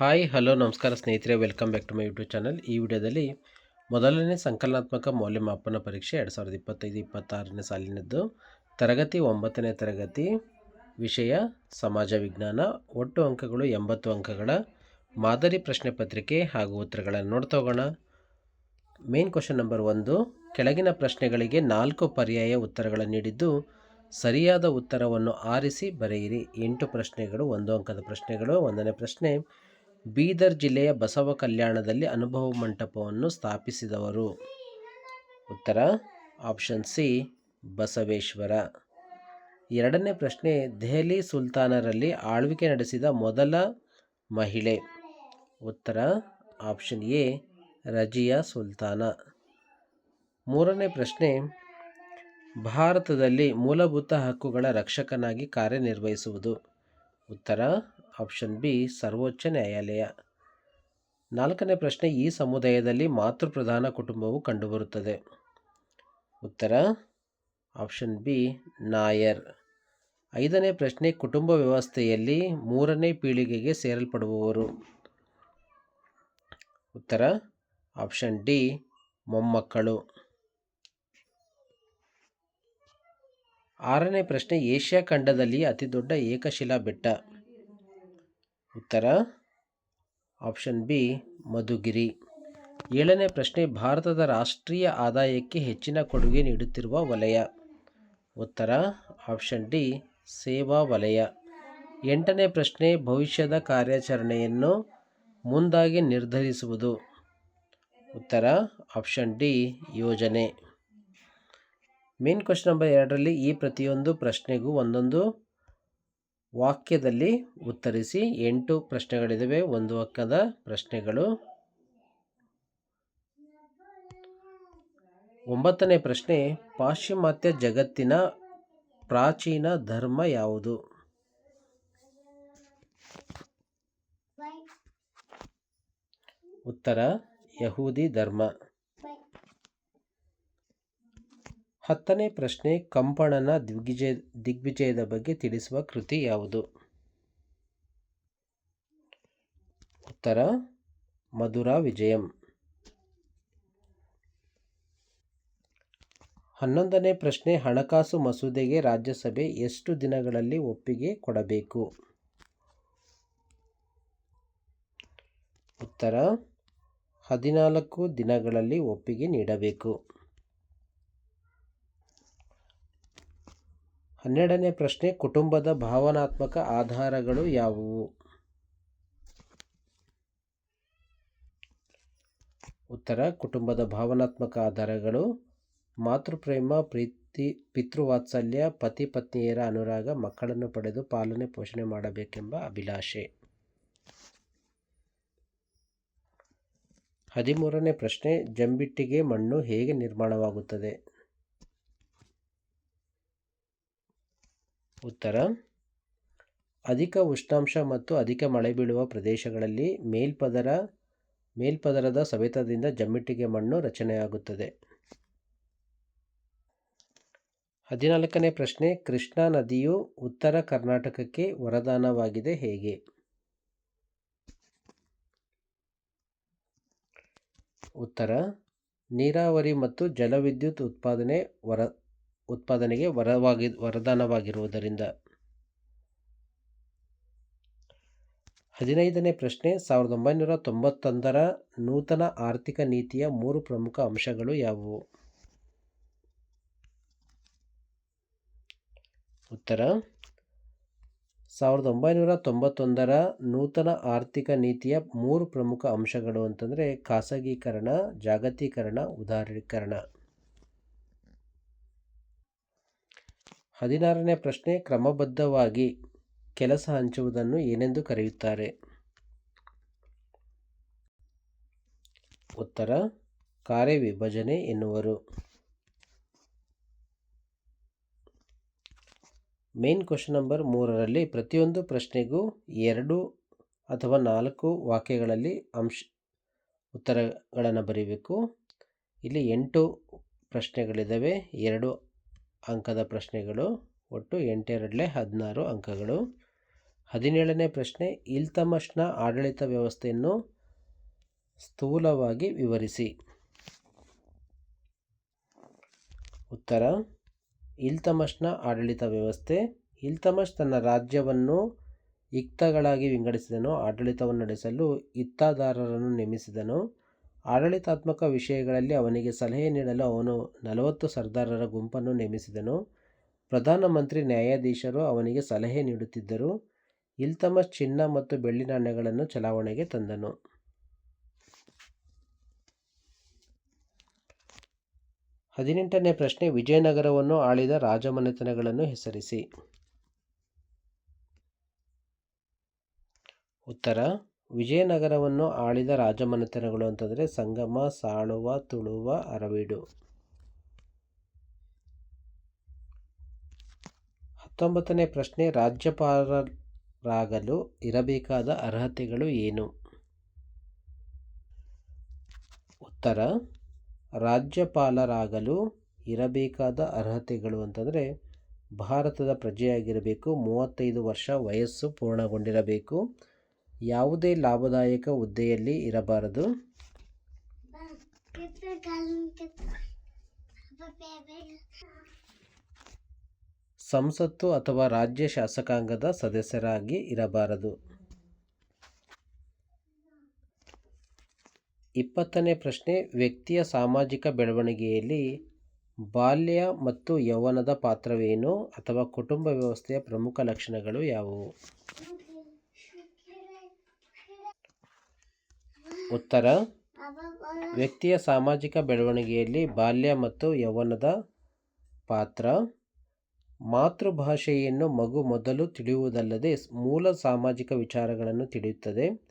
Hi, hello, ನಮಸ್ಕಾರ ಸ್ನೇಹಿತರೆ, welcome back to my YouTube channel. ಈ ವಿಡಿಯೋದಲ್ಲಿ ಮೊದಲನೇ ಸಂಕಲನಾತ್ಮಕ ಮೌಲ್ಯಮಾಪನ ಪರೀಕ್ಷೆ ಎರಡು ಸಾವಿರದ ಇಪ್ಪತ್ತೈದು, ಇಪ್ಪತ್ತಾರನೇ ಸಾಲಿನದ್ದು. ತರಗತಿ ಒಂಬತ್ತನೇ ತರಗತಿ, ವಿಷಯ, ಸಮಾಜ ವಿಜ್ಞಾನ, ಒಟ್ಟು ಅಂಕಗಳು ಎಂಬತ್ತು ಅಂಕಗಳ, ಮಾದರಿ ಪ್ರಶ್ನೆ ಪತ್ರಿಕೆ ಹಾಗೂ ಉತ್ತರಗಳನ್ನು ನೋಡ್ತಾ ಹೋಗೋಣ. ಮೇನ್ ಕ್ವಶನ್ ನಂಬರ್ ಒಂದು, ಕೆಳಗಿನ ಪ್ರಶ್ನೆಗಳಿಗೆ ನಾಲ್ಕು ಪರ್ಯಾಯ ಉತ್ತರಗಳನ್ನು ನೀಡಿದ್ದು, ಸರಿಯಾದ ಉತ್ತರವನ್ನು ಆರಿಸಿ ಬರೆಯಿರಿ. ಎಂಟು ಪ್ರಶ್ನೆಗಳು, ಒಂದು ಅಂಕದ ಪ್ರಶ್ನೆಗಳು, ಒಂದನೇ ಪ್ರಶ್ನೆ. ಬೀದರ್ ಜಿಲ್ಲೆಯ ಬಸವ ಕಲ್ಯಾಣದಲ್ಲಿ ಅನುಭವ ಮಂಟಪವನ್ನು ಸ್ಥಾಪಿಸಿದವರು. ಉತ್ತರ, ಆಪ್ಷನ್ ಸಿ, ಬಸವೇಶ್ವರ. ಎರಡನೇ ಪ್ರಶ್ನೆ, ದೆಹಲಿ ಸುಲ್ತಾನರಲ್ಲಿ ಆಳ್ವಿಕೆ ನಡೆಸಿದ ಮೊದಲ ಮಹಿಳೆ. ಉತ್ತರ, ಆಪ್ಷನ್ ಎ, ರಜಿಯಾ ಸುಲ್ತಾನ. ಮೂರನೇ ಪ್ರಶ್ನೆ, ಭಾರತದಲ್ಲಿ ಮೂಲಭೂತ ಹಕ್ಕುಗಳ ರಕ್ಷಕನಾಗಿ ಕಾರ್ಯನಿರ್ವಹಿಸುವುದು. ಉತ್ತರ ಆಪ್ಷನ್ ಬಿ, ಸರ್ವೋಚ್ಚ ನ್ಯಾಯಾಲಯ. ನಾಲ್ಕನೇ ಪ್ರಶ್ನೆ, ಈ ಸಮುದಾಯದಲ್ಲಿ ಮಾತೃಪ್ರಧಾನ ಕುಟುಂಬವು ಕಂಡುಬರುತ್ತದೆ. ಉತ್ತರ, ಆಪ್ಷನ್ ಬಿ, ನಾಯರ್. ಐದನೇ ಪ್ರಶ್ನೆ, ಕುಟುಂಬ ವ್ಯವಸ್ಥೆಯಲ್ಲಿ ಮೂರನೇ ಪೀಳಿಗೆಗೆ ಸೇರಲ್ಪಡುವವರು ಉತ್ತರ, ಆಪ್ಷನ್ ಡಿ, ಮೊಮ್ಮಕ್ಕಳು. ಆರನೇ ಪ್ರಶ್ನೆ, ಏಷ್ಯಾ ಖಂಡದಲ್ಲಿ ಅತಿದೊಡ್ಡ ಏಕಶಿಲಾ ಬೆಟ್ಟ. ಉತ್ತರ ಆಪ್ಷನ್ ಬಿ, ಮಧುಗಿರಿ. ಏಳನೇ ಪ್ರಶ್ನೆ, ಭಾರತದ ರಾಷ್ಟ್ರೀಯ ಆದಾಯಕ್ಕೆ ಹೆಚ್ಚಿನ ಕೊಡುಗೆ ನೀಡುತ್ತಿರುವ ವಲಯ. ಉತ್ತರ ಆಪ್ಷನ್ ಡಿ, ಸೇವಾ ವಲಯ. ಎಂಟನೇ ಪ್ರಶ್ನೆ, ಭವಿಷ್ಯದ ಕಾರ್ಯಾಚರಣೆಯನ್ನು ಮುಂದಾಗಿ ನಿರ್ಧರಿಸುವುದು. ಉತ್ತರ ಆಪ್ಷನ್ ಡಿ, ಯೋಜನೆ. ಮೇನ್ ಕ್ವಶನ್ ನಂಬರ್ ಎರಡರಲ್ಲಿ ಈ ಪ್ರತಿಯೊಂದು ಪ್ರಶ್ನೆಗೂ ಒಂದೊಂದು ವಾಕ್ಯದಲ್ಲಿ ಉತ್ತರಿಸಿ ಎಂಟು ಪ್ರಶ್ನೆಗಳಿದ್ದಾವೆ ಒಂದು ಅಕ್ಕದ ಪ್ರಶ್ನೆಗಳು. ಒಂಬತ್ತನೇ ಪ್ರಶ್ನೆ, ಪಾಶ್ಚಿಮಾತ್ಯ ಜಗತ್ತಿನ ಪ್ರಾಚೀನ ಧರ್ಮ ಯಾವುದು? ಉತ್ತರ, ಯಹೂದಿ ಧರ್ಮ. ಹತ್ತನೇ ಪ್ರಶ್ನೆ ಕಂಪಣನ ದಿಗ್ವಿಜಯ, ದಿಗ್ವಿಜಯದ ಬಗ್ಗೆ ತಿಳಿಸುವ ಕೃತಿ ಯಾವುದು? ಉತ್ತರ, ಮಧುರಾ ವಿಜಯಂ. ಹನ್ನೊಂದನೇ ಪ್ರಶ್ನೆ, ಹಣಕಾಸು ಮಸೂದೆಗೆ ರಾಜ್ಯಸಭೆ ಎಷ್ಟು ದಿನಗಳಲ್ಲಿ ಒಪ್ಪಿಗೆ ಕೊಡಬೇಕು? ಉತ್ತರ, ಹದಿನಾಲ್ಕು ದಿನಗಳಲ್ಲಿ ಒಪ್ಪಿಗೆ ನೀಡಬೇಕು. ಹನ್ನೆರಡನೇ ಪ್ರಶ್ನೆ, ಕುಟುಂಬದ ಭಾವನಾತ್ಮಕ ಆಧಾರಗಳು ಯಾವುವು? ಉತ್ತರ, ಕುಟುಂಬದ ಭಾವನಾತ್ಮಕ ಆಧಾರಗಳು, ಮಾತೃಪ್ರೇಮ, ಪ್ರೀತಿ, ಪಿತೃವಾತ್ಸಲ್ಯ, ಪತಿ ಪತ್ನಿಯರ ಅನುರಾಗ, ಮಕ್ಕಳನ್ನು ಪಡೆದು ಪಾಲನೆ, ಪೋಷಣೆ ಮಾಡಬೇಕೆಂಬ ಅಭಿಲಾಷೆ. ಹದಿಮೂರನೇ ಪ್ರಶ್ನೆ, ಜಂಬಿಟ್ಟಿಗೆ ಮಣ್ಣು ಹೇಗೆ ನಿರ್ಮಾಣವಾಗುತ್ತದೆ? ಉತ್ತರ, ಅಧಿಕ ಉಷ್ಣಾಂಶ ಮತ್ತು ಅಧಿಕ ಮಳೆ ಬೀಳುವ ಪ್ರದೇಶಗಳಲ್ಲಿ ಮೇಲ್ಪದರ, ಮೇಲ್ಪದರದ ಸವೆತದಿಂದ ಜಮ್ಮಿಟ್ಟಿಗೆ ಮಣ್ಣು ರಚನೆಯಾಗುತ್ತದೆ. ಹದಿನಾಲ್ಕನೇ ಪ್ರಶ್ನೆ, ಕೃಷ್ಣಾ ನದಿಯು ಉತ್ತರ ಕರ್ನಾಟಕಕ್ಕೆ ವರದಾನವಾಗಿದೆ ಹೇಗೆ? ಉತ್ತರ, ನೀರಾವರಿ ಮತ್ತು ಜಲವಿದ್ಯುತ್ ಉತ್ಪಾದನೆ ವರ ಉತ್ಪಾದನೆಗೆ ವರವಾಗಿ, ವರದಾನವಾಗಿರುವುದರಿಂದ. ಹದಿನೈದನೇ ಪ್ರಶ್ನೆ, ಸಾವಿರದ ಒಂಬೈನೂರ ತೊಂಬತ್ತೊಂದರ ನೂತನ ಆರ್ಥಿಕ ನೀತಿಯ ಮೂರು ಪ್ರಮುಖ ಅಂಶಗಳು ಯಾವುವು? ಉತ್ತರ, ಸಾವಿರದ ಒಂಬೈನೂರ ತೊಂಬತ್ತೊಂದರ ನೂತನ ಆರ್ಥಿಕ ನೀತಿಯ ಮೂರು ಪ್ರಮುಖ ಅಂಶಗಳು ಅಂತಂದರೆ, ಖಾಸಗೀಕರಣ, ಜಾಗತೀಕರಣ, ಉದಾರೀಕರಣ. ಹದಿನಾರನೇ ಪ್ರಶ್ನೆ ಕ್ರಮಬದ್ಧವಾಗಿ ಕೆಲಸ ಹಂಚುವುದನ್ನು ಏನೆಂದು ಕರೆಯುತ್ತಾರೆ? ಉತ್ತರ ಕಾರ್ಯವಿಭಜನೆ ಎನ್ನುವರು. ಮೇನ್ ಕ್ವಶನ್ ನಂಬರ್ ಮೂರರಲ್ಲಿ ಪ್ರತಿಯೊಂದು ಪ್ರಶ್ನೆಗೂ ಎರಡು ಅಥವಾ ನಾಲ್ಕು ವಾಕ್ಯಗಳಲ್ಲಿ ಅಂಶ ಉತ್ತರಗಳನ್ನು ಬರೀಬೇಕು. ಇಲ್ಲಿ ಎಂಟು ಪ್ರಶ್ನೆಗಳಿದ್ದಾವೆ, ಎರಡು ಅಂಕದ ಪ್ರಶ್ನೆಗಳು. ಒಟ್ಟು ಎಂಟೆರಡಲೆ ಹದಿನಾರು ಅಂಕಗಳು. ಹದಿನೇಳನೇ ಪ್ರಶ್ನೆ, ಇಲ್ತಮಷ್ನ ಆಡಳಿತ ವ್ಯವಸ್ಥೆಯನ್ನು ಸ್ಥೂಲವಾಗಿ ವಿವರಿಸಿ. ಉತ್ತರ, ಇಲ್ತಮಷ್ನ ಆಡಳಿತ ವ್ಯವಸ್ಥೆ. ಇಲ್ತಮಷ್ ತನ್ನ ರಾಜ್ಯವನ್ನು ಇಕ್ತಗಳಾಗಿ ವಿಂಗಡಿಸಿದನು, ಆಡಳಿತವನ್ನು ನಡೆಸಲು ಇತ್ತಾದಾರರನ್ನು ನೇಮಿಸಿದನು. ಆಡಳಿತಾತ್ಮಕ ವಿಷಯಗಳಲ್ಲಿ ಅವನಿಗೆ ಸಲಹೆ ನೀಡಲು ಅವನು ನಲವತ್ತು ಸರ್ದಾರರ ಗುಂಪನ್ನು ನೇಮಿಸಿದನು. ಪ್ರಧಾನಮಂತ್ರಿ ನ್ಯಾಯಾಧೀಶರು ಅವನಿಗೆ ಸಲಹೆ ನೀಡುತ್ತಿದ್ದರು. ಇಲ್ತಮ ಚಿನ್ನ ಮತ್ತು ಬೆಳ್ಳಿ ನಾಣ್ಯಗಳನ್ನು ಚಲಾವಣೆಗೆ ತಂದನು. ಹದಿನೆಂಟನೇ ಪ್ರಶ್ನೆ, ವಿಜಯನಗರವನ್ನು ಆಳಿದ ರಾಜಮನೆತನಗಳನ್ನು ಹೆಸರಿಸಿ. ಉತ್ತರ ವಿಜಯನಗರವನ್ನು ಆಳಿದ ರಾಜಮನೆತನಗಳು ಅಂತಂದರೆ ಸಂಗಮ, ಸಾಳುವ, ತುಳುವ ಅರವಿಡು ಹತ್ತೊಂಬತ್ತನೇ ಪ್ರಶ್ನೆ, ರಾಜ್ಯಪಾಲರಾಗಲು ಇರಬೇಕಾದ ಅರ್ಹತೆಗಳು ಏನು? ಉತ್ತರ, ರಾಜ್ಯಪಾಲರಾಗಲು ಇರಬೇಕಾದ ಅರ್ಹತೆಗಳು ಅಂತಂದರೆ ಭಾರತದ ಪ್ರಜೆಯಾಗಿರಬೇಕು, ಮೂವತ್ತೈದು ವರ್ಷ ವಯಸ್ಸು ಪೂರ್ಣಗೊಂಡಿರಬೇಕು ಯಾವುದೇ ಲಾಭದಾಯಕ ಹುದ್ದೆಯಲ್ಲಿ ಇರಬಾರದು. ಸಂಸತ್ತು ಅಥವಾ ರಾಜ್ಯ ಶಾಸಕಾಂಗದ ಸದಸ್ಯರಾಗಿ ಇರಬಾರದು. ಇಪ್ಪತ್ತನೇ ಪ್ರಶ್ನೆ, ವ್ಯಕ್ತಿಯ ಸಾಮಾಜಿಕ ಬೆಳವಣಿಗೆಯಲ್ಲಿ ಬಾಲ್ಯ ಮತ್ತು ಯೌವನದ ಪಾತ್ರವೇನು ಅಥವಾ ಕುಟುಂಬ ವ್ಯವಸ್ಥೆಯ ಪ್ರಮುಖ ಲಕ್ಷಣಗಳು ಯಾವುವು? ಉತ್ತರ. ವ್ಯಕ್ತಿಯ ಸಾಮಾಜಿಕ ಬೆಳವಣಿಗೆಯಲ್ಲಿ ಬಾಲ್ಯ ಮತ್ತು ಯೌವನದ ಪಾತ್ರ. ಮಾತೃಭಾಷೆಯನ್ನು ಮಗು ಮೊದಲು ತಿಳಿಯುವುದಲ್ಲದೆ ಮೂಲ ಸಾಮಾಜಿಕ ವಿಚಾರಗಳನ್ನು ತಿಳಿಯುತ್ತದೆ.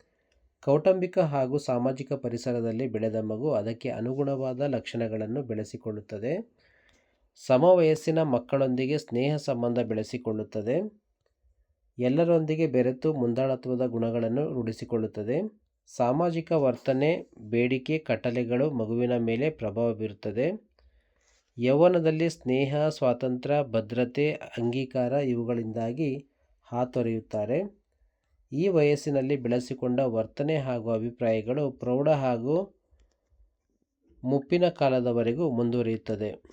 ಕೌಟುಂಬಿಕ ಹಾಗೂ ಸಾಮಾಜಿಕ ಪರಿಸರದಲ್ಲಿ ಬೆಳೆದ ಮಗು ಅದಕ್ಕೆ ಅನುಗುಣವಾದ ಲಕ್ಷಣಗಳನ್ನು ಬೆಳೆಸಿಕೊಳ್ಳುತ್ತದೆ. ಸಮವಯಸ್ಸಿನ ಮಕ್ಕಳೊಂದಿಗೆ ಸ್ನೇಹ ಸಂಬಂಧ ಬೆಳೆಸಿಕೊಳ್ಳುತ್ತದೆ. ಎಲ್ಲರೊಂದಿಗೆ ಬೆರೆತು ಮುಂದಾಳತ್ವದ ಗುಣಗಳನ್ನು ರೂಢಿಸಿಕೊಳ್ಳುತ್ತದೆ. ಸಾಮಾಜಿಕ ವರ್ತನೆ, ಬೇಡಿಕೆ ಕಟ್ಟಲೆಗಳು ಮಗುವಿನ ಮೇಲೆ ಪ್ರಭಾವ ಬೀರುತ್ತದೆ. ಯೌವನದಲ್ಲಿ ಸ್ನೇಹ, ಸ್ವಾತಂತ್ರ್ಯ, ಭದ್ರತೆ, ಅಂಗೀಕಾರ ಇವುಗಳಿಂದಾಗಿ ಹಾತೊರೆಯುತ್ತಾರೆ. ಈ ವಯಸ್ಸಿನಲ್ಲಿ ಬೆಳೆಸಿಕೊಂಡ ವರ್ತನೆ ಹಾಗೂ ಅಭಿಪ್ರಾಯಗಳು ಪ್ರೌಢ ಹಾಗೂ ಮುಪ್ಪಿನ ಕಾಲದವರೆಗೂ ಮುಂದುವರಿಯುತ್ತದೆ.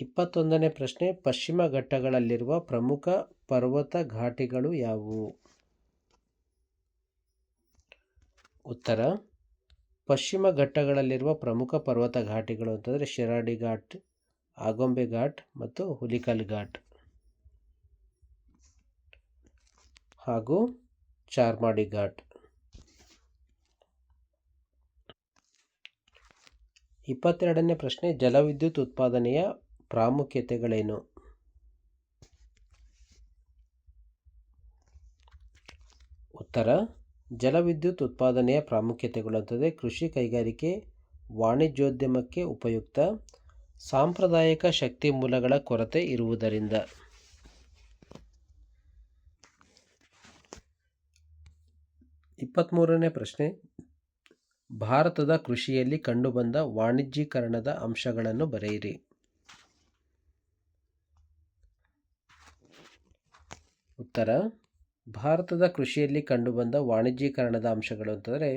ಇಪ್ಪತ್ತೊಂದನೇ ಪ್ರಶ್ನೆ, ಪಶ್ಚಿಮ ಘಟ್ಟಗಳಲ್ಲಿರುವ ಪ್ರಮುಖ ಪರ್ವತ ಘಾಟಿಗಳು ಯಾವುವು? ಉತ್ತರ, ಪಶ್ಚಿಮ ಘಟ್ಟಗಳಲ್ಲಿರುವ ಪ್ರಮುಖ ಪರ್ವತ ಘಾಟಿಗಳು ಅಂತಂದರೆ ಶಿರಾಡಿ ಘಾಟ್, ಆಗೊಂಬೆ ಘಾಟ್ ಮತ್ತು ಹುಲಿಕಲ್ ಘಾಟ್. ಹಾಗೂ ಚಾರ್ಮಾಡಿ ಘಾಟ್. ಇಪ್ಪತ್ತೆರಡನೇ ಪ್ರಶ್ನೆ, ಜಲವಿದ್ಯುತ್ ಉತ್ಪಾದನೆಯ ಪ್ರಾಮುಖ್ಯತೆಗಳೇನು? ಉತ್ತರ ಜಲವಿದ್ಯುತ್ ಉತ್ಪಾದನೆಯ ಪ್ರಾಮುಖ್ಯತೆಗಳು ಅಂತಂದರೆ ಕೃಷಿ ಕೈಗಾರಿಕೆ ವಾಣಿಜ್ಯೋದ್ಯಮಕ್ಕೆ ಉಪಯುಕ್ತ ಸಾಂಪ್ರದಾಯಿಕ ಶಕ್ತಿ ಮೂಲಗಳ ಕೊರತೆ ಇರುವುದರಿಂದ. ಇಪ್ಪತ್ತ್ಮೂರನೇ ಪ್ರಶ್ನೆ. ಭಾರತದ ಕೃಷಿಯಲ್ಲಿ ಕಂಡುಬಂದ ವಾಣಿಜ್ಯೀಕರಣದ ಅಂಶಗಳನ್ನು ಬರೆಯಿರಿ. ಉತ್ತರ. ಭಾರತದ ಕೃಷಿಯಲ್ಲಿ ಕಂಡುಬಂದ ವಾಣಿಜ್ಯೀಕರಣದ ಅಂಶಗಳು ಅಂತಂದರೆ,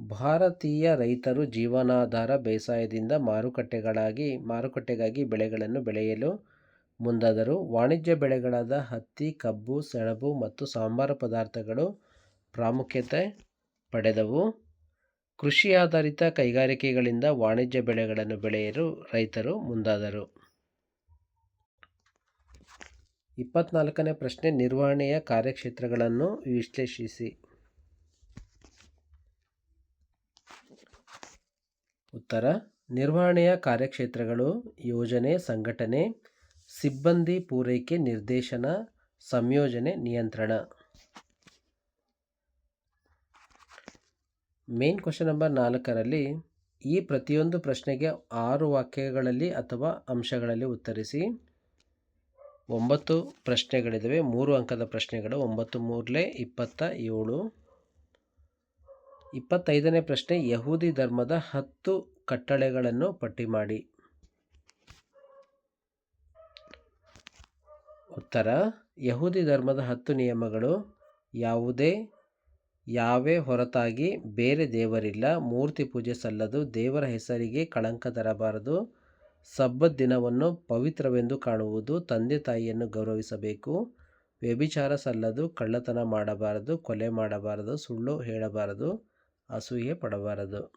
ಭಾರತೀಯ ರೈತರು ಜೀವನಾಧಾರ ಬೇಸಾಯದಿಂದ ಮಾರುಕಟ್ಟೆಗಳಾಗಿ, ಮಾರುಕಟ್ಟೆಗಾಗಿ ಬೆಳೆಗಳನ್ನು ಬೆಳೆಯಲು ಮುಂದಾದರು ವಾಣಿಜ್ಯ ಬೆಳೆಗಳಾದ ಹತ್ತಿ, ಕಬ್ಬು, ಸೆಣಬು ಮತ್ತು ಸಾಂಬಾರ ಪದಾರ್ಥಗಳು ಪ್ರಾಮುಖ್ಯತೆ ಪಡೆದವು. ಕೃಷಿ ಆಧಾರಿತ ಕೈಗಾರಿಕೆಗಳಿಂದ ವಾಣಿಜ್ಯ ಬೆಳೆಗಳನ್ನು ಬೆಳೆಯಲು ರೈತರು ಮುಂದಾದರು. ಇಪ್ಪತ್ನಾಲ್ಕನೇ ಪ್ರಶ್ನೆ ನಿರ್ವಹಣೆಯ ಕಾರ್ಯಕ್ಷೇತ್ರಗಳನ್ನು ವಿಶ್ಲೇಷಿಸಿ. ಉತ್ತರ, ನಿರ್ವಹಣೆಯ ಕಾರ್ಯಕ್ಷೇತ್ರಗಳು, ಯೋಜನೆ, ಸಂಘಟನೆ, ಸಿಬ್ಬಂದಿ ಪೂರೈಕೆ ನಿರ್ದೇಶನ, ಸಂಯೋಜನೆ, ನಿಯಂತ್ರಣ. ಮೇನ್ ಕ್ವಶನ್ ನಂಬರ್ ನಾಲ್ಕರಲ್ಲಿ ಈ ಪ್ರತಿಯೊಂದು ಪ್ರಶ್ನೆಗೆ ಆರು ವಾಕ್ಯಗಳಲ್ಲಿ ಅಥವಾ ಅಂಶಗಳಲ್ಲಿ ಉತ್ತರಿಸಿ. ಒಂಬತ್ತು ಪ್ರಶ್ನೆಗಳಿದ್ದಾವೆ ಮೂರು ಅಂಕದ ಪ್ರಶ್ನೆಗಳು, ಒಂಬತ್ತು, ಮೂರಲೇ ಇಪ್ಪತ್ತ ಏಳು. ಇಪ್ಪತ್ತೈದನೇ ಪ್ರಶ್ನೆ, ಯಹೂದಿ ಧರ್ಮದ ಹತ್ತು ಕಟ್ಟಳೆಗಳನ್ನು ಪಟ್ಟಿ ಮಾಡಿ. ಉತ್ತರ, ಯಹೂದಿ ಧರ್ಮದ ಹತ್ತು ನಿಯಮಗಳು, ಯಾವುದೇ, ಯಾವೇ ಹೊರತಾಗಿ ಬೇರೆ ದೇವರಿಲ್ಲ, ಮೂರ್ತಿ ಪೂಜೆ ಸಲ್ಲದು, ದೇವರ ಹೆಸರಿಗೆ ಕಳಂಕ ತರಬಾರದು ಸಬ್ಬತ್ ದಿನವನ್ನು ಪವಿತ್ರವೆಂದು ಕಾಣುವುದು ತಂದೆ ತಾಯಿಯನ್ನು ಗೌರವಿಸಬೇಕು. ವ್ಯಭಿಚಾರ ಸಲ್ಲದು, ಕಳ್ಳತನ ಮಾಡಬಾರದು, ಕೊಲೆ ಮಾಡಬಾರದು, ಸುಳ್ಳು ಹೇಳಬಾರದು, ಅಸೂಯೆ ಪಡಬಾರದು.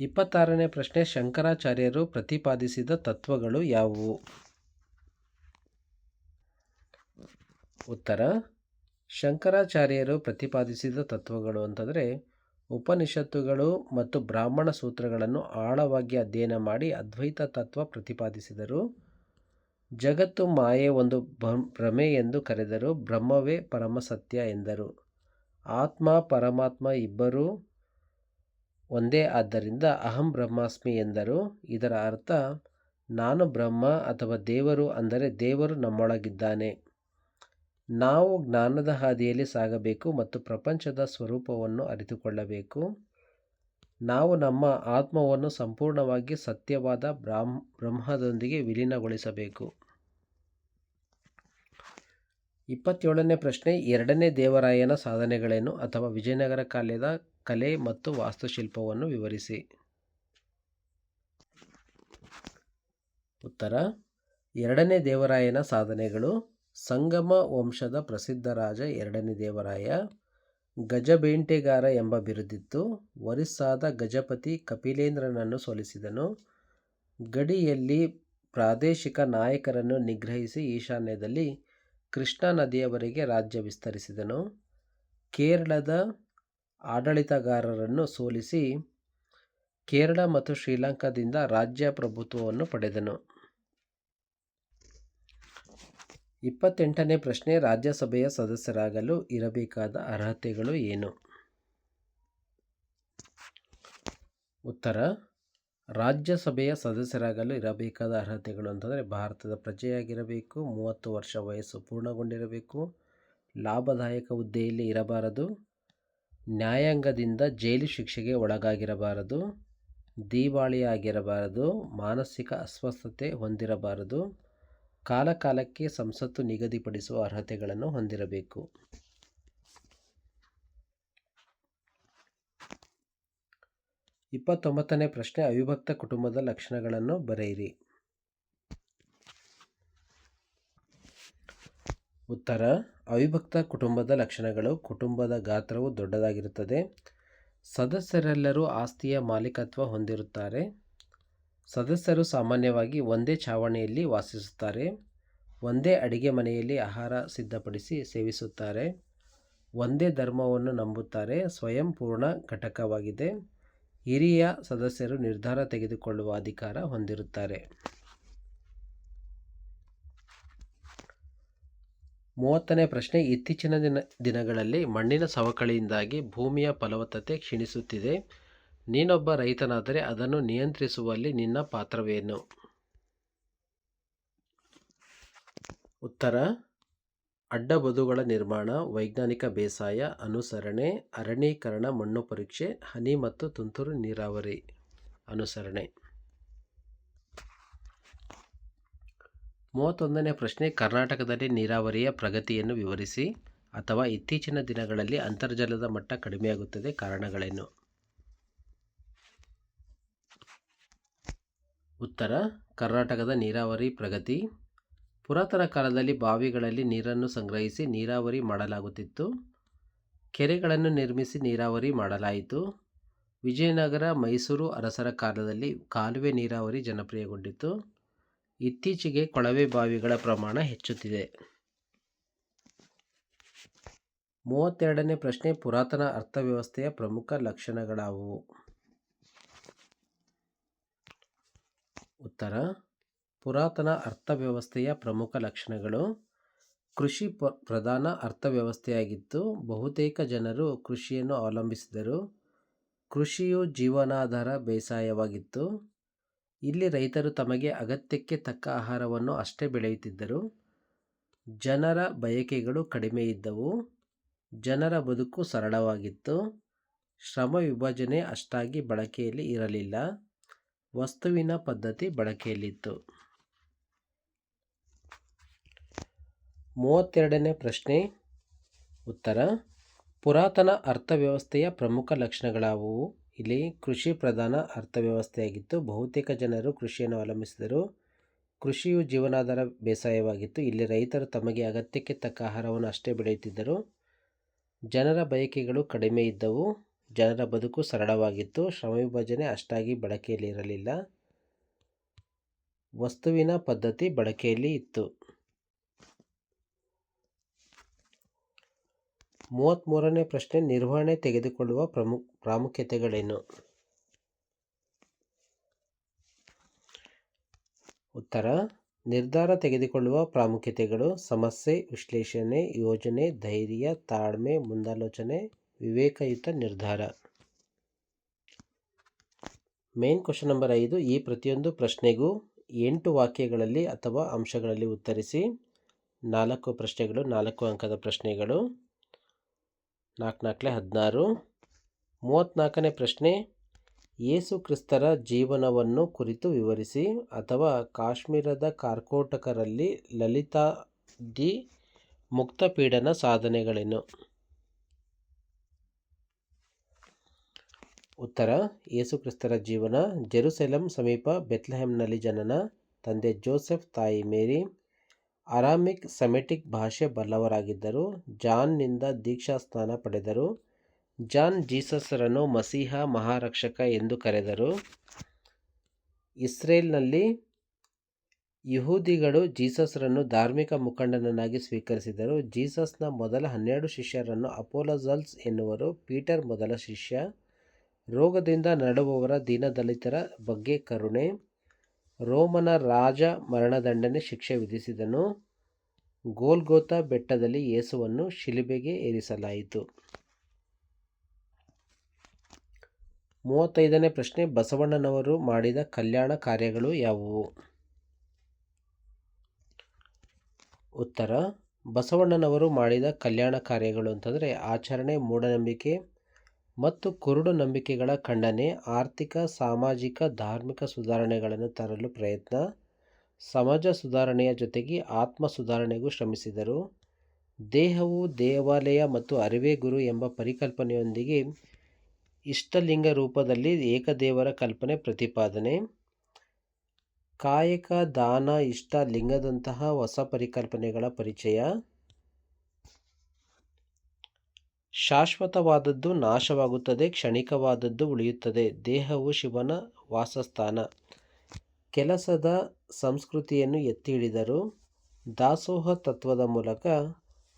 ಇಪ್ಪತ್ತಾರನೇ ಪ್ರಶ್ನೆ, ಶಂಕರಾಚಾರ್ಯರು ಪ್ರತಿಪಾದಿಸಿದ ತತ್ವಗಳು ಯಾವುವು? ಉತ್ತರ, ಶಂಕರಾಚಾರ್ಯರು ಪ್ರತಿಪಾದಿಸಿದ ತತ್ವಗಳು ಅಂತಂದರೆ ಉಪನಿಷತ್ತುಗಳು ಮತ್ತು ಬ್ರಾಹ್ಮಣ ಸೂತ್ರಗಳನ್ನು ಆಳವಾಗಿ ಅಧ್ಯಯನ ಮಾಡಿ ಅದ್ವೈತ ತತ್ವ ಪ್ರತಿಪಾದಿಸಿದರು. ಜಗತ್ತು ಮಾಯೆ ಒಂದು ಭ್ರಮೆ ಎಂದು ಕರೆದರು. ಬ್ರಹ್ಮವೇ ಪರಮ ಸತ್ಯ ಎಂದರು. ಆತ್ಮ, ಪರಮಾತ್ಮ ಇಬ್ಬರೂ ಒಂದೇ ಆದ್ದರಿಂದ ಅಹಂ ಬ್ರಹ್ಮಾಸ್ಮಿ ಎಂದರು. ಇದರ ಅರ್ಥ, ನಾನು ಬ್ರಹ್ಮ ಅಥವಾ ದೇವರು ಅಂದರೆ ದೇವರು ನಮ್ಮೊಳಗಿದ್ದಾನೆ. ನಾವು ಜ್ಞಾನದ ಹಾದಿಯಲ್ಲಿ ಸಾಗಬೇಕು ಮತ್ತು ಪ್ರಪಂಚದ ಸ್ವರೂಪವನ್ನು ಅರಿತುಕೊಳ್ಳಬೇಕು. ನಾವು ನಮ್ಮ ಆತ್ಮವನ್ನು ಸಂಪೂರ್ಣವಾಗಿ ಸತ್ಯವಾದ ಬ್ರಾಹ್ಮ, ಬ್ರಹ್ಮದೊಂದಿಗೆ ವಿಲೀನಗೊಳಿಸಬೇಕು. ಇಪ್ಪತ್ತೇಳನೇ ಪ್ರಶ್ನೆ, ಎರಡನೇ ದೇವರಾಯನ ಸಾಧನೆಗಳೇನು ಅಥವಾ ವಿಜಯನಗರ ಕಾಲದ ಕಲೆ ಮತ್ತು ವಾಸ್ತುಶಿಲ್ಪವನ್ನು ವಿವರಿಸಿ. ಉತ್ತರ, ಎರಡನೇ ದೇವರಾಯನ ಸಾಧನೆಗಳು ಸಂಗಮ ವಂಶದ ಪ್ರಸಿದ್ಧ ರಾಜ ಎರಡನೇ ದೇವರಾಯ. ಗಜಬೇಂಟೆಗಾರ ಎಂಬ ಬಿರುದಿತ್ತು. ಒರಿಸ್ಸಾದ ಗಜಪತಿ ಕಪಿಲೇಂದ್ರನನ್ನು ಸೋಲಿಸಿದನು. ಗಡಿಯಲ್ಲಿ ಪ್ರಾದೇಶಿಕ ನಾಯಕರನ್ನು ನಿಗ್ರಹಿಸಿ ಈಶಾನ್ಯದಲ್ಲಿ ಕೃಷ್ಣಾ ನದಿಯವರೆಗೆ ರಾಜ್ಯ ವಿಸ್ತರಿಸಿದನು. ಕೇರಳದ ಆಡಳಿತಗಾರರನ್ನು ಸೋಲಿಸಿ ಕೇರಳ ಮತ್ತು ಶ್ರೀಲಂಕಾದಿಂದ ರಾಜ್ಯ ಪ್ರಭುತ್ವವನ್ನು ಪಡೆದನು. ಇಪ್ಪತ್ತೆಂಟನೇ ಪ್ರಶ್ನೆ, ರಾಜ್ಯಸಭೆಯ ಸದಸ್ಯರಾಗಲು ಇರಬೇಕಾದ ಅರ್ಹತೆಗಳು ಏನು? ಉತ್ತರ, ರಾಜ್ಯಸಭೆಯ ಸದಸ್ಯರಾಗಲು ಇರಬೇಕಾದ ಅರ್ಹತೆಗಳು ಅಂತಂದರೆ ಭಾರತದ ಪ್ರಜೆಯಾಗಿರಬೇಕು, ಮೂವತ್ತು ವರ್ಷ ವಯಸ್ಸು ಪೂರ್ಣಗೊಂಡಿರಬೇಕು, ಲಾಭದಾಯಕ ಹುದ್ದೆಯಲ್ಲಿ ಇರಬಾರದು, ನ್ಯಾಯಾಂಗದಿಂದ ಜೈಲು ಶಿಕ್ಷೆಗೆ ಒಳಗಾಗಿರಬಾರದು ದಿವಾಳಿಯಾಗಿರಬಾರದು ಮಾನಸಿಕ ಅಸ್ವಸ್ಥತೆ ಹೊಂದಿರಬಾರದು ಕಾಲಕಾಲಕ್ಕೆ ಸಂಸತ್ತು ನಿಗದಿಪಡಿಸುವ ಅರ್ಹತೆಗಳನ್ನು ಹೊಂದಿರಬೇಕು. ಇಪ್ಪತ್ತೊಂಬತ್ತನೇ ಪ್ರಶ್ನೆ, ಅವಿಭಕ್ತ ಕುಟುಂಬದ ಲಕ್ಷಣಗಳನ್ನು ಬರೆಯಿರಿ. ಉತ್ತರ, ಅವಿಭಕ್ತ ಕುಟುಂಬದ ಲಕ್ಷಣಗಳು, ಕುಟುಂಬದ ಗಾತ್ರವು ದೊಡ್ಡದಾಗಿರುತ್ತದೆ, ಸದಸ್ಯರೆಲ್ಲರೂ ಆಸ್ತಿಯ ಮಾಲೀಕತ್ವ ಹೊಂದಿರುತ್ತಾರೆ. ಸದಸ್ಯರು ಸಾಮಾನ್ಯವಾಗಿ ಒಂದೇ ಛಾವಣಿಯಲ್ಲಿ ವಾಸಿಸುತ್ತಾರೆ. ಒಂದೇ ಅಡಿಗೆ ಮನೆಯಲ್ಲಿ ಆಹಾರ ಸಿದ್ಧಪಡಿಸಿ ಸೇವಿಸುತ್ತಾರೆ. ಒಂದೇ ಧರ್ಮವನ್ನು ನಂಬುತ್ತಾರೆ. ಸ್ವಯಂ ಪೂರ್ಣ ಘಟಕವಾಗಿದೆ. ಹಿರಿಯ ಸದಸ್ಯರು ನಿರ್ಧಾರ ತೆಗೆದುಕೊಳ್ಳುವ ಅಧಿಕಾರ ಹೊಂದಿರುತ್ತಾರೆ. ಮೂವತ್ತನೇ ಪ್ರಶ್ನೆ. ಇತ್ತೀಚಿನ ದಿನ ದಿನಗಳಲ್ಲಿ ಮಣ್ಣಿನ ಸವಕಳಿಯಿಂದಾಗಿ ಭೂಮಿಯ ಫಲವತ್ತತೆ ಕ್ಷೀಣಿಸುತ್ತಿದೆ. ನೀನೊಬ್ಬ ರೈತನಾದರೆ ಅದನ್ನು ನಿಯಂತ್ರಿಸುವಲ್ಲಿ ನಿನ್ನ ಪಾತ್ರವೇನು? ಉತ್ತರ. ಅಡ್ಡಬದುಗಳ ನಿರ್ಮಾಣ, ವೈಜ್ಞಾನಿಕ ಬೇಸಾಯ, ಅನುಸರಣೆ, ಅರಣ್ಯೀಕರಣ, ಮಣ್ಣು ಪರೀಕ್ಷೆ, ಹನಿ ಮತ್ತು ತುಂತುರು ನೀರಾವರಿ. ಅನುಸರಣೆ. ಮೂವತ್ತೊಂದನೇ ಪ್ರಶ್ನೆ. ಕರ್ನಾಟಕದಲ್ಲಿ ನೀರಾವರಿಯ ಪ್ರಗತಿಯನ್ನು ವಿವರಿಸಿ ಅಥವಾ ಇತ್ತೀಚಿನ ದಿನಗಳಲ್ಲಿ ಅಂತರ್ಜಲದ ಮಟ್ಟ ಕಡಿಮೆಯಾಗುತ್ತದೆ ಕಾರಣಗಳೇನು? ಉತ್ತರ, ಕರ್ನಾಟಕದ ನೀರಾವರಿ ಪ್ರಗತಿ. ಪುರಾತನ ಕಾಲದಲ್ಲಿ ಬಾವಿಗಳಲ್ಲಿ ನೀರನ್ನು ಸಂಗ್ರಹಿಸಿ ನೀರಾವರಿ ಮಾಡಲಾಗುತ್ತಿತ್ತು. ಕೆರೆಗಳನ್ನು ನಿರ್ಮಿಸಿ ನೀರಾವರಿ ಮಾಡಲಾಯಿತು. ವಿಜಯನಗರ, ಮೈಸೂರು ಅರಸರ ಕಾಲದಲ್ಲಿ ಕಾಲುವೆ ನೀರಾವರಿ ಜನಪ್ರಿಯಗೊಂಡಿತು ಇತ್ತೀಚೆಗೆ ಕೊಳವೆ ಬಾವಿಗಳ ಪ್ರಮಾಣ ಹೆಚ್ಚುತ್ತಿದೆ. ಮೂವತ್ತೆರಡನೇ ಪ್ರಶ್ನೆ, ಪುರಾತನ ಅರ್ಥವ್ಯವಸ್ಥೆಯ ಪ್ರಮುಖ ಲಕ್ಷಣಗಳಾವುವು? ಉತ್ತರ, ಪುರಾತನ ಅರ್ಥವ್ಯವಸ್ಥೆಯ ಪ್ರಮುಖ ಲಕ್ಷಣಗಳು. ಕೃಷಿ ಪ ಪ್ರಧಾನ ಅರ್ಥವ್ಯವಸ್ಥೆಯಾಗಿದ್ದು, ಬಹುತೇಕ ಜನರು ಕೃಷಿಯನ್ನು ಅವಲಂಬಿಸಿದರು. ಕೃಷಿಯು ಜೀವನಾಧಾರ ಬೇಸಾಯವಾಗಿತ್ತು. ಇಲ್ಲಿ ರೈತರು ತಮಗೆ ಅಗತ್ಯಕ್ಕೆ ತಕ್ಕ ಆಹಾರವನ್ನು ಅಷ್ಟೇ ಬೆಳೆಯುತ್ತಿದ್ದರು. ಜನರ ಬಯಕೆಗಳು ಕಡಿಮೆ ಇದ್ದವು. ಜನರ ಬದುಕು ಸರಳವಾಗಿತ್ತು. ಶ್ರಮ ವಿಭಜನೆ ಅಷ್ಟಾಗಿ ಬಳಕೆಯಲ್ಲಿ ಇರಲಿಲ್ಲ. ವಸ್ತುವಿನ ಪದ್ಧತಿ ಬಳಕೆಯಲ್ಲಿತ್ತು. ಮೂವತ್ತೆರಡನೇ ಪ್ರಶ್ನೆ. ಉತ್ತರ. ಪುರಾತನ ಅರ್ಥವ್ಯವಸ್ಥೆಯ ಪ್ರಮುಖ ಲಕ್ಷಣಗಳಾವುವು? ಇಲ್ಲಿ ಕೃಷಿ ಪ್ರಧಾನ ಅರ್ಥವ್ಯವಸ್ಥೆಯಾಗಿತ್ತು. ಬಹುತೇಕ ಜನರು ಕೃಷಿಯನ್ನು ಅವಲಂಬಿಸಿದರು. ಕೃಷಿಯು ಜೀವನಾಧಾರ ಬೇಸಾಯವಾಗಿತ್ತು. ಇಲ್ಲಿ ರೈತರು ತಮಗೆ ಅಗತ್ಯಕ್ಕೆ ತಕ್ಕ ಆಹಾರವನ್ನು ಅಷ್ಟೇ ಬೆಳೆಯುತ್ತಿದ್ದರು. ಜನರ ಬಯಕೆಗಳು ಕಡಿಮೆ ಇದ್ದವು. ಜನರ ಬದುಕು ಸರಳವಾಗಿತ್ತು. ಶ್ರಮವಿಭಜನೆ ಅಷ್ಟಾಗಿ ಬಳಕೆಯಲ್ಲಿರಲಿಲ್ಲ ವಸ್ತುವಿನ ಪದ್ಧತಿ ಬಳಕೆಯಲ್ಲಿ ಇತ್ತು. ಮೂವತ್ತ್ಮೂರನೇ ಪ್ರಶ್ನೆ, ನಿರ್ವಹಣೆ ತೆಗೆದುಕೊಳ್ಳುವ ಪ್ರಮು, ಪ್ರಾಮುಖ್ಯತೆಗಳೇನು? ಉತ್ತರ, ನಿರ್ಧಾರ ತೆಗೆದುಕೊಳ್ಳುವ ಪ್ರಾಮುಖ್ಯತೆಗಳು, ಸಮಸ್ಯೆ, ವಿಶ್ಲೇಷಣೆ, ಯೋಜನೆ, ಧೈರ್ಯ, ತಾಳ್ಮೆ, ಮುಂದಾಲೋಚನೆ ವಿವೇಕಯುತ ನಿರ್ಧಾರ. ಮೇನ್ ಕ್ವಶನ್ ನಂಬರ್ ಐದು, ಈ ಪ್ರತಿಯೊಂದು ಪ್ರಶ್ನೆಗೂ ಎಂಟು ವಾಕ್ಯಗಳಲ್ಲಿ ಅಥವಾ ಅಂಶಗಳಲ್ಲಿ ಉತ್ತರಿಸಿ, ನಾಲ್ಕು ಪ್ರಶ್ನೆಗಳು, ನಾಲ್ಕು ಅಂಕದ ಪ್ರಶ್ನೆಗಳು ನಾಲ್ಕು ನಾಲ್ಕಲೆ ಹದಿನಾರು, ಮೂವತ್ತ್ನಾಲ್ಕನೇ ಪ್ರಶ್ನೆ ಯೇಸು ಕ್ರಿಸ್ತರ ಜೀವನವನ್ನು ಕುರಿತು ವಿವರಿಸಿ ಅಥವಾ ಕಾಶ್ಮೀರದ ಕಾರ್ಕೋಟಕರಲ್ಲಿ ಲಲಿತಾ ದಿ ಮುಕ್ತಪೀಡನ ಸಾಧನೆಗಳೇನು? ಉತ್ತರ, ಯೇಸುಕ್ರಿಸ್ತರ ಜೀವನ, ಜೆರುಸೆಲಂ ಸಮೀಪ ಬೆತ್ಲೆಹೆಮ್ನಲ್ಲಿ ಜನನ, ತಂದೆ ಜೋಸೆಫ್, ತಾಯಿ ಮೇರಿ, ಅರಾಮಿಕ್ ಸೆಮೆಟಿಕ್ ಭಾಷೆ ಬಲ್ಲವರಾಗಿದ್ದರು ಜಾನ್ನಿಂದ ದೀಕ್ಷಾಸ್ನಾನ ಪಡೆದರು, ಜಾನ್ ಜೀಸಸ್ರನ್ನು ಮಸೀಹ ಮಹಾರಕ್ಷಕ ಎಂದು ಕರೆದರು. ಇಸ್ರೇಲ್ನಲ್ಲಿ ಯಹೂದಿಗಳು ಜೀಸಸ್ರನ್ನು ಧಾರ್ಮಿಕ ಮುಖಂಡನನ್ನಾಗಿ ಸ್ವೀಕರಿಸಿದರು. ಜೀಸಸ್ನ ಮೊದಲ ಹನ್ನೆರಡು ಶಿಷ್ಯರನ್ನು ಅಪೋಲಜಲ್ಸ್ ಎನ್ನುವರು, ಪೀಟರ್ ಮೊದಲ ಶಿಷ್ಯ ರೋಗದಿಂದ ನರಳುವವರ ದೀನದಲಿತರ ಬಗ್ಗೆ ಕರುಣೆ. ರೋಮನ ರಾಜ ಮರಣದಂಡನೆ ಶಿಕ್ಷೆ ವಿಧಿಸಿದನು. ಗೋಲ್ಗೋತಾ ಬೆಟ್ಟದಲ್ಲಿ ಯೇಸುವನ್ನು ಶಿಲುಬೆಗೆ ಏರಿಸಲಾಯಿತು. ಮೂವತ್ತೈದನೇ ಪ್ರಶ್ನೆ, ಬಸವಣ್ಣನವರು ಮಾಡಿದ ಕಲ್ಯಾಣ ಕಾರ್ಯಗಳು ಯಾವುವು? ಉತ್ತರ, ಬಸವಣ್ಣನವರು ಮಾಡಿದ ಕಲ್ಯಾಣ ಕಾರ್ಯಗಳು ಅಂತಂದರೆ ಆಚರಣೆ, ಮೂಢನಂಬಿಕೆ ಮತ್ತು ಕುರುಡು ನಂಬಿಕೆಗಳ ಖಂಡನೆ, ಆರ್ಥಿಕ, ಸಾಮಾಜಿಕ, ಧಾರ್ಮಿಕ ಸುಧಾರಣೆಗಳನ್ನು ತರಲು ಪ್ರಯತ್ನ, ಸಮಾಜ ಸುಧಾರಣೆಯ ಜೊತೆಗೆ ಆತ್ಮ ಸುಧಾರಣೆಗೂ ಶ್ರಮಿಸಿದರು. ದೇಹವು ದೇವಾಲಯ ಮತ್ತು ಅರಿವೇ ಗುರು ಎಂಬ ಪರಿಕಲ್ಪನೆಯೊಂದಿಗೆ ಇಷ್ಟಲಿಂಗ ರೂಪದಲ್ಲಿ ಏಕದೇವರ ಕಲ್ಪನೆ ಪ್ರತಿಪಾದನೆ. ಕಾಯಕ, ದಾನ, ಇಷ್ಟ, ಲಿಂಗದಂತಹ ಹೊಸ ಪರಿಕಲ್ಪನೆಗಳ ಪರಿಚಯ. ಶಾಶ್ವತವಾದದ್ದು ನಾಶವಾಗುತ್ತದೆ, ಕ್ಷಣಿಕವಾದದ್ದು ಉಳಿಯುತ್ತದೆ. ದೇಹವು ಶಿವನ ವಾಸಸ್ಥಾನ. ಕೆಲಸದ ಸಂಸ್ಕೃತಿಯನ್ನು ಎತ್ತಿ ಹಿಡಿದರು ದಾಸೋಹ ತತ್ವದ ಮೂಲಕ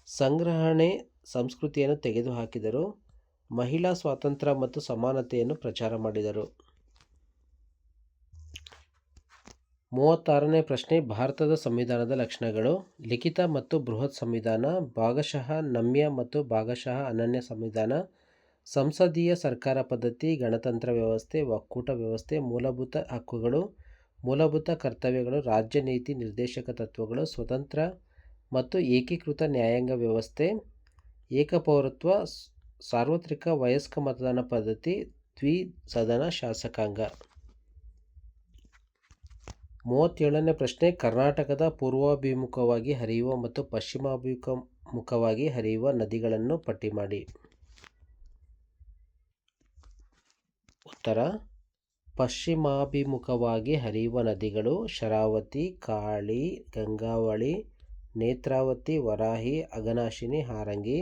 ಸಂಗ್ರಹಣೆ ಸಂಸ್ಕೃತಿಯನ್ನು ತೆಗೆದುಹಾಕಿದರು ಮಹಿಳಾ ಸ್ವಾತಂತ್ರ್ಯ ಮತ್ತು ಸಮಾನತೆಯನ್ನು ಪ್ರಚಾರ ಮಾಡಿದರು. ಮೂವತ್ತಾರನೇ ಪ್ರಶ್ನೆ, ಭಾರತದ ಸಂವಿಧಾನದ ಲಕ್ಷಣಗಳು. ಲಿಖಿತ ಮತ್ತು ಬೃಹತ್ ಸಂವಿಧಾನ, ಭಾಗಶಃ ನಮ್ಯ ಮತ್ತು ಭಾಗಶಃ ಅನನ್ಯ ಸಂವಿಧಾನ, ಸಂಸದೀಯ ಸರ್ಕಾರ ಪದ್ಧತಿ, ಗಣತಂತ್ರ ವ್ಯವಸ್ಥೆ, ಒಕ್ಕೂಟ ವ್ಯವಸ್ಥೆ, ಮೂಲಭೂತ ಹಕ್ಕುಗಳು, ಮೂಲಭೂತ ಕರ್ತವ್ಯಗಳು, ರಾಜ್ಯ ನೀತಿ ನಿರ್ದೇಶಕ ತತ್ವಗಳು, ಸ್ವತಂತ್ರ ಮತ್ತು ಏಕೀಕೃತ ನ್ಯಾಯಾಂಗ ವ್ಯವಸ್ಥೆ, ಏಕಪೌರತ್ವ, ಸಾರ್ವತ್ರಿಕ ವಯಸ್ಕ ಮತದಾನ ಪದ್ಧತಿ, ದ್ವಿಸದನ ಶಾಸಕಾಂಗ. ಮೂವತ್ತೇಳನೇ ಪ್ರಶ್ನೆ, ಕರ್ನಾಟಕದ ಪೂರ್ವಾಭಿಮುಖವಾಗಿ ಹರಿಯುವ ಮತ್ತು ಪಶ್ಚಿಮಾಭಿಮುಖ ಮುಖವಾಗಿ ಹರಿಯುವ ನದಿಗಳನ್ನು ಪಟ್ಟಿ ಮಾಡಿ. ಉತ್ತರ, ಪಶ್ಚಿಮಾಭಿಮುಖವಾಗಿ ಹರಿಯುವ ನದಿಗಳು ಶರಾವತಿ, ಕಾಳಿ, ಗಂಗಾವಳಿ, ನೇತ್ರಾವತಿ, ವರಾಹಿ, ಅಗನಾಶಿನಿ, ಹಾರಂಗಿ.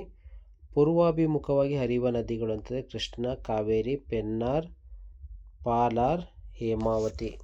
ಪೂರ್ವಾಭಿಮುಖವಾಗಿ ಹರಿಯುವ ನದಿಗಳು ಅಂತಂದರೆ ಕೃಷ್ಣ, ಕಾವೇರಿ, ಪೆನ್ನಾರ್, ಪಾಲಾರ್, ಹೇಮಾವತಿ.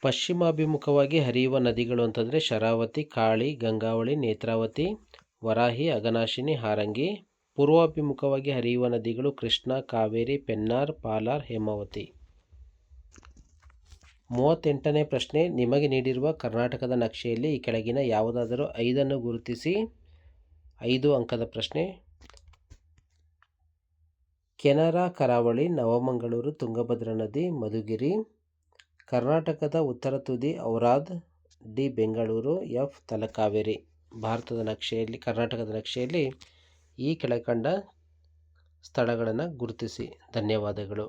ಪಶ್ಚಿಮಾಭಿಮುಖವಾಗಿ ಹರಿಯುವ ನದಿಗಳು ಅಂತಂದರೆ ಶರಾವತಿ, ಕಾಳಿ, ಗಂಗಾವಳಿ, ನೇತ್ರಾವತಿ, ವರಾಹಿ, ಅಘನಾಶಿನಿ, ಹಾರಂಗಿ. ಪೂರ್ವಾಭಿಮುಖವಾಗಿ ಹರಿಯುವ ನದಿಗಳು ಕೃಷ್ಣ, ಕಾವೇರಿ, ಪೆನ್ನಾರ್, ಪಾಲಾರ್, ಹೇಮಾವತಿ. ಮೂವತ್ತೆಂಟನೇ ಪ್ರಶ್ನೆ, ನಿಮಗೆ ನೀಡಿರುವ ಕರ್ನಾಟಕದ ನಕ್ಷೆಯಲ್ಲಿ ಈ ಕೆಳಗಿನ ಯಾವುದಾದರೂ ಐದನ್ನು ಗುರುತಿಸಿ. ಐದು ಅಂಕದ ಪ್ರಶ್ನೆ, ಕೆನರಾ, ಕರಾವಳಿ, ನವಮಂಗಳೂರು, ತುಂಗಭದ್ರಾ ನದಿ, ಮಧುಗಿರಿ. ಕರ್ನಾಟಕದ ಉತ್ತರ ತುದಿ ಔರಾದ್ ಡಿ ಬೆಂಗಳೂರು ಎಫ್ ತಲಕಾವೇರಿ. ಭಾರತದ ನಕ್ಷೆಯಲ್ಲಿ, ಕರ್ನಾಟಕದ ನಕ್ಷೆಯಲ್ಲಿ ಈ ಕೆಳಕಂಡ ಸ್ಥಳಗಳನ್ನು ಗುರುತಿಸಿ. ಧನ್ಯವಾದಗಳು.